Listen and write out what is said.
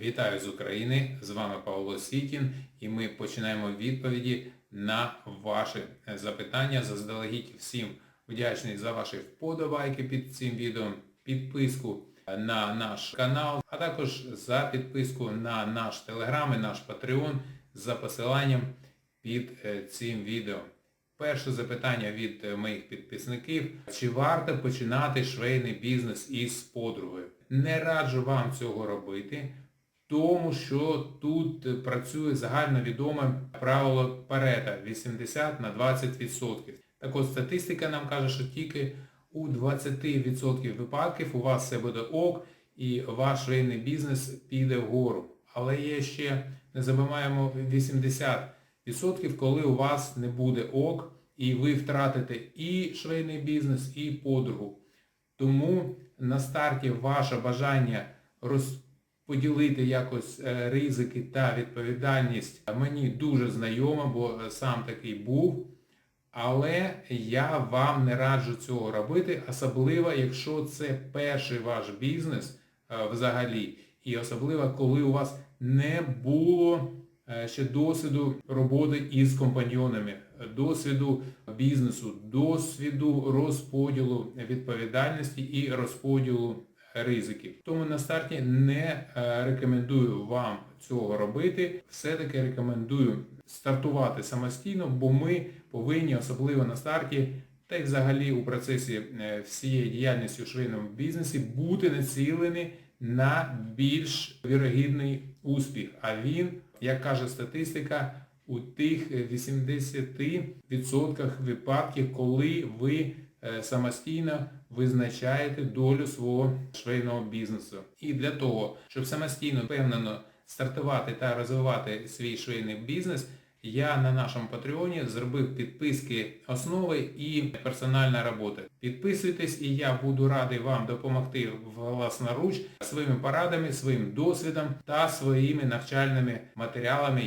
Вітаю з України! З вами Павло Сітін і ми починаємо відповіді на ваші е, запитання. Заздалегідь всім вдячний за ваші вподобайки під цим відео, підписку на наш канал, а також за підписку на наш телеграм і наш Patreon за посиланням під е, цим відео. Перше запитання від е, моїх підписників. Чи варто починати швейний бізнес із подругою? Не раджу вам цього робити, тому що тут працює загальновідоме правило Парета 80 на 20%. Так от статистика нам каже, що тільки у 20% випадків у вас все буде ок і ваш швейний бізнес піде вгору. Але є ще, не забуваємо, 80%, коли у вас не буде ок і ви втратите і швейний бізнес, і подругу. Тому на старті ваше бажання розподілити якось е, ризики та відповідальність мені дуже знайомо, бо е, сам такий був. Але я вам не раджу цього робити, особливо, якщо це перший ваш бізнес е, взагалі. І особливо, коли у вас не було ще досвіду роботи із компаньйонами, досвіду бізнесу, досвіду розподілу відповідальності і розподілу ризиків. Тому на старті не е, рекомендую вам цього робити. Все-таки рекомендую стартувати самостійно, бо ми повинні, особливо на старті, та й взагалі у процесі е, всієї діяльності у швейному бізнесі, бути націлені на більш вірогідний успіх. А він, як каже статистика, у тих 80% випадків, коли ви самостійно визначаєте долю свого швейного бізнесу. І для того, щоб самостійно впевнено стартувати та розвивати свій швейний бізнес, я на нашому Патреоні зробив підписки основи і персональна робота. Підписуйтесь і я буду радий вам допомогти власноруч своїми порадами, своїм досвідом та своїми навчальними матеріалами,